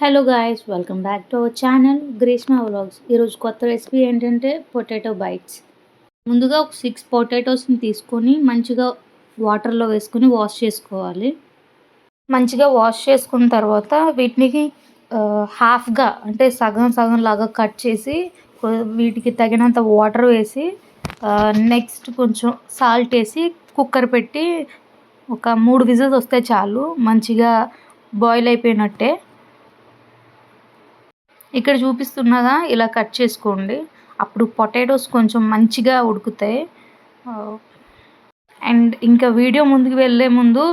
Hello guys welcome back to our channel Greeshma vlogs ఈరోజు కొత్త recipe ఏంటంటే potato bytes ముందుగా ఒక సిక్స్ పొటాటోస్ని తీసుకొని మంచిగా వాటర్లో వేసుకొని వాష్ చేసుకోవాలి. మంచిగా వాష్ చేసుకున్న తర్వాత వీటిని హాఫ్గా అంటే సగం సగం లాగా కట్ చేసి వీటికి తగినంత వాటర్ వేసి నెక్స్ట్ కొంచెం సాల్ట్ వేసి కుక్కర్ పెట్టి ఒక మూడు విజిల్స్ వస్తే చాలు మంచిగా బాయిల్ అయిపోయినట్టే. ఇక్కడ చూపిస్తున్నదా? ఇలా కట్ చేసుకోండి. అప్పుడు పొటాటోస్ కొంచెం మంచిగా ఉడుకుతాయి. అండ్ ఇంకా వీడియో ముందుకు వెళ్ళే ముందు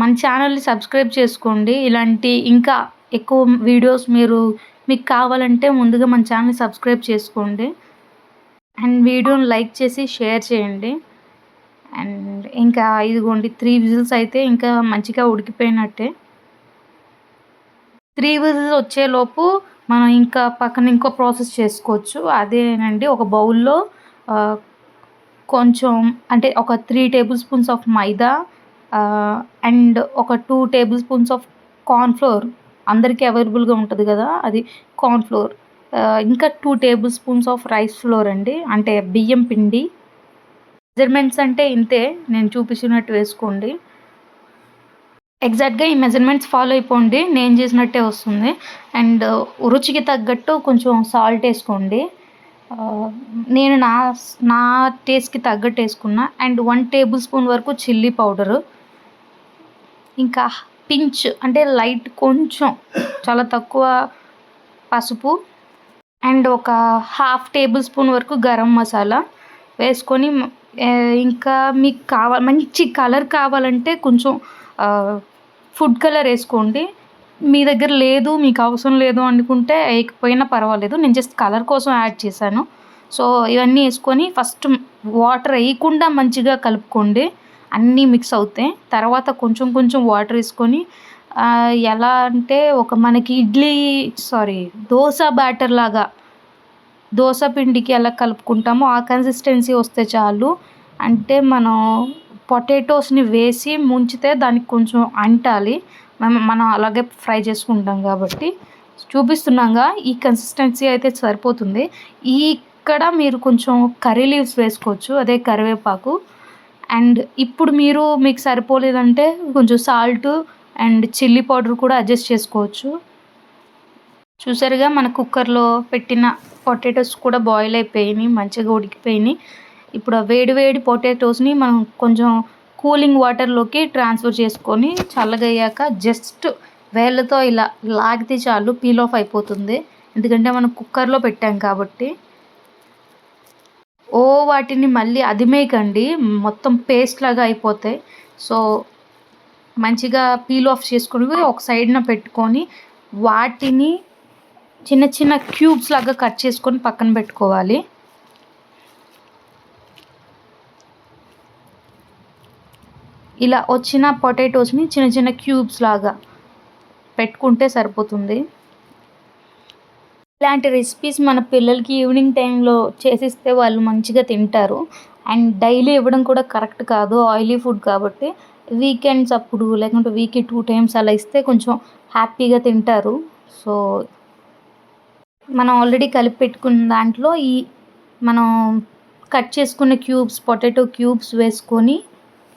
మన ఛానల్ని సబ్స్క్రైబ్ చేసుకోండి. ఇలాంటి ఇంకా ఎక్కువ వీడియోస్ మీరు మీకు కావాలంటే ముందుగా మన ఛానల్ని సబ్స్క్రైబ్ చేసుకోండి. అండ్ వీడియోని లైక్ చేసి షేర్ చేయండి. అండ్ ఇంకా ఇదిగోండి త్రీ విజిల్స్ అయితే ఇంకా మంచిగా ఉడికిపోయినట్టే. త్రీ విజిల్స్ వచ్చేలోపు మనం ఇంకా పక్కన ఇంకో ప్రాసెస్ చేసుకోవచ్చు. అదేనండి ఒక బౌల్లో కొంచెం అంటే ఒక three tablespoons of maida and ఒక two tablespoons of cornflour అందరికీ అవైలబుల్గా ఉంటుంది కదా అది కార్న్ఫ్లోర్ ఇంకా two tablespoons of rice flour అండి. అంటే బియ్యం పిండి. మెజర్మెంట్స్ అంటే ఇంతే నేను చూపించినట్టు వేసుకోండి. ఎగ్జాక్ట్గా ఈ మెజర్మెంట్స్ ఫాలో అయిపోండి. నేను చేసినట్టే వస్తుంది. అండ్ uh, రుచికి తగ్గట్టు కొంచెం సాల్ట్ వేసుకోండి. Uh, నేను నా నా టేస్ట్కి తగ్గట్టు వేసుకున్నా. అండ్ వన్ టేబుల్ స్పూన్ వరకు చిల్లీ పౌడరు ఇంకా పించ్ అంటే లైట్ కొంచెం చాలా తక్కువ పసుపు. అండ్ ఒక హాఫ్ టేబుల్ స్పూన్ వరకు గరం మసాలా వేసుకొని uh, ఇంకా మీకు కావాలి మంచి కలర్ కావాలంటే కొంచెం ఫుడ్ కలర్ వేసుకోండి. మీ దగ్గర లేదు మీకు అవసరం లేదు అనుకుంటే వేయకపోయినా పర్వాలేదు. నేను జస్ట్ కలర్ కోసం యాడ్ చేశాను. సో ఇవన్నీ వేసుకొని ఫస్ట్ వాటర్ వేయకుండా మంచిగా కలుపుకోండి. అన్నీ మిక్స్ అవుతాయి. తర్వాత కొంచెం కొంచెం వాటర్ వేసుకొని ఎలా అంటే ఒక మనకి ఇడ్లీ సారీ దోశ బ్యాటర్ లాగా దోశ పిండికి ఎలా కలుపుకుంటామో ఆ కన్సిస్టెన్సీ వస్తే చాలు. అంటే మనం పొటాటోస్ని వేసి ముంచితే దానికి కొంచెం అంటాలి. మనం మనం అలాగే ఫ్రై చేసుకుంటాం కాబట్టి చూపిస్తున్నాగా ఈ కన్సిస్టెన్సీ అయితే సరిపోతుంది. ఈ ఇక్కడ మీరు కొంచెం కర్రీ లీవ్స్ వేసుకోవచ్చు అదే కరివేపాకు. అండ్ ఇప్పుడు మీరు మీకు సరిపోలేదంటే కొంచెం సాల్ట్ అండ్ చిల్లీ పౌడర్ కూడా అడ్జస్ట్ చేసుకోవచ్చు. చూసారుగా మన కుక్కర్లో పెట్టిన పొటాటోస్ కూడా బాయిల్ అయిపోయినాయి మంచిగా ఉడికిపోయినాయి. ఇప్పుడు వేడి వేడి పొటాటోస్ని మనం కొంచెం కూలింగ్ వాటర్లోకి ట్రాన్స్ఫర్ చేసుకొని చల్లగయ్యాక జస్ట్ వేళ్ళతో ఇలా లాగితే చాలు పీల్ ఆఫ్ అయిపోతుంది. ఎందుకంటే మనం కుక్కర్లో పెట్టాం కాబట్టి. ఓ వాటిని మళ్ళీ అదిమేయకండి. మొత్తం పేస్ట్ లాగా అయిపోతాయి. సో మంచిగా పీల్ ఆఫ్ చేసుకుని ఒక సైడ్న పెట్టుకొని వాటిని చిన్న చిన్న క్యూబ్స్ లాగా కట్ చేసుకొని పక్కన పెట్టుకోవాలి. ఇలా వచ్చిన పొటాటోస్ని చిన్న చిన్న క్యూబ్స్ లాగా పెట్టుకుంటే సరిపోతుంది. ఇలాంటి రెసిపీస్ మన పిల్లలకి ఈవినింగ్ టైంలో చేసిస్తే వాళ్ళు మంచిగా తింటారు. అండ్ డైలీ ఇవ్వడం కూడా కరెక్ట్ కాదు. ఆయిలీ ఫుడ్ కాబట్టి వీకెండ్స్ అప్పుడు లేకుంటే వీక్కి టూ టైమ్స్ అలా ఇస్తే కొంచెం హ్యాపీగా తింటారు. సో మనం ఆల్రెడీ కలిపి పెట్టుకున్న దాంట్లో ఈ మనం కట్ చేసుకున్న క్యూబ్స్ పొటాటో క్యూబ్స్ వేసుకొని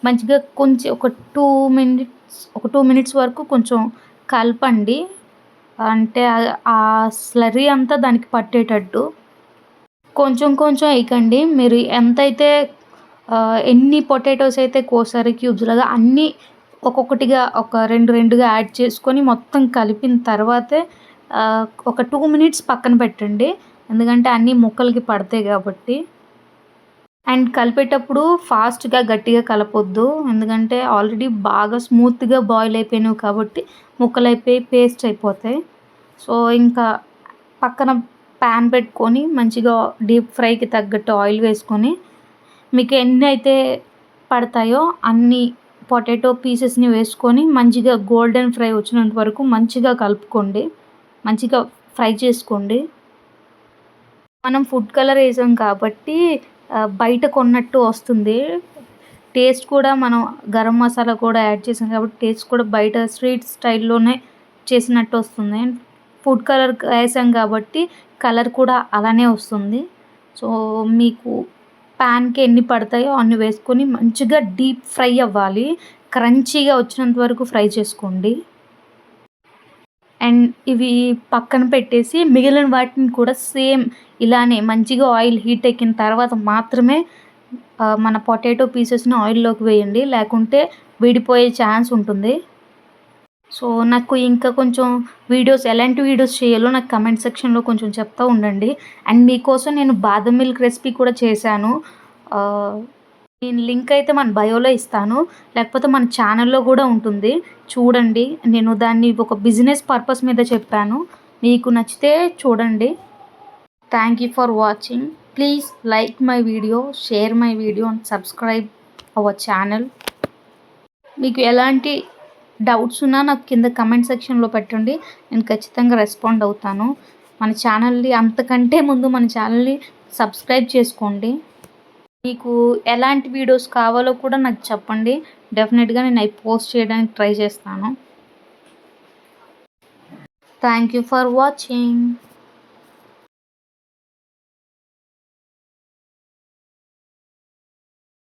మంచిగా కొంచెం ఒక టూ మినిట్స్ ఒక టూ మినిట్స్ వరకు కొంచెం కలపండి. అంటే ఆ స్లరీ అంతా దానికి పట్టేటట్టు. కొంచెం కొంచెం వేయకండి. మీరు ఎంతైతే ఎన్ని పొటాటోస్ అయితే కోసారో క్యూబ్స్ లాగా అన్నీ ఒక్కొక్కటిగా ఒక రెండు రెండుగా యాడ్ చేసుకొని మొత్తం కలిపిన తర్వాతే ఒక టూ మినిట్స్ పక్కన పెట్టండి. ఎందుకంటే అన్నీ ముక్కలకి పడతాయి కాబట్టి. అండ్ కలిపేటప్పుడు ఫాస్ట్గా గట్టిగా కలపొద్దు. ఎందుకంటే ఆల్రెడీ బాగా స్మూత్గా బాయిల్ అయిపోయినావు కాబట్టి ముక్కలు అయిపోయి పేస్ట్ అయిపోతాయి. సో ఇంకా పక్కన ప్యాన్ పెట్టుకొని మంచిగా డీప్ ఫ్రైకి తగ్గట్టు ఆయిల్ వేసుకొని మీకు ఎన్ని అయితే పడతాయో అన్ని పొటాటో పీసెస్ని వేసుకొని మంచిగా గోల్డెన్ ఫ్రై వచ్చినంత వరకు మంచిగా కలుపుకోండి. మంచిగా ఫ్రై చేసుకోండి. మనం ఫుడ్ కలర్ వేసాం కాబట్టి బయట కొన్నట్టు వస్తుంది. టేస్ట్ కూడా మనం గరం మసాలా కూడా యాడ్ చేసాం కాబట్టి టేస్ట్ కూడా బయట స్ట్రీట్ స్టైల్లోనే చేసినట్టు వస్తుంది. ఫుడ్ కలర్ వేసాం కాబట్టి కలర్ కూడా అలానే వస్తుంది. సో మీకు ప్యాన్కి ఎన్ని పడతాయో అన్ని వేసుకొని మంచిగా డీప్ ఫ్రై అవ్వాలి. క్రంచీగా వచ్చినంత వరకు ఫ్రై చేసుకోండి. అండ్ ఇవి పక్కన పెట్టేసి మిగిలిన వాటిని కూడా సేమ్ ఇలానే మంచిగా ఆయిల్ హీట్ ఎక్కిన తర్వాత మాత్రమే మన పొటాటో పీసెస్ని ఆయిల్లోకి వేయండి. లేకుంటే విడిపోయే ఛాన్స్ ఉంటుంది. సో నాకు ఇంకా కొంచెం వీడియోస్ ఎలాంటి వీడియోస్ చేయాలో నాకు కమెంట్ సెక్షన్లో కొంచెం చెప్తూ ఉండండి. అండ్ మీకోసం నేను బాదం మిల్క్ రెసిపీ కూడా చేశాను. నేను లింక్ అయితే మన బయోలో ఇస్తాను. లేకపోతే మన ఛానల్లో కూడా ఉంటుంది. చూడండి. నేను దాన్ని ఒక బిజినెస్ పర్పస్ మీద చెప్పాను. మీకు నచ్చితే చూడండి. Thank you for watching please like my video share my video and subscribe our channel మీకు ఎలాంటి డౌట్స్ ఉన్నా నాకు కింద కమెంట్ సెక్షన్లో పెట్టండి. నేను ఖచ్చితంగా రెస్పాండ్ అవుతాను. మన ఛానల్ని అంతకంటే ముందు మన ఛానల్ని సబ్స్క్రైబ్ చేసుకోండి. మీకు ఎలాంటి వీడియోస్ కావాలో కూడా నాకు చెప్పండి. డెఫినెట్గా నేను అవి పోస్ట్ చేయడానికి ట్రై చేస్తాను. Thank you for watching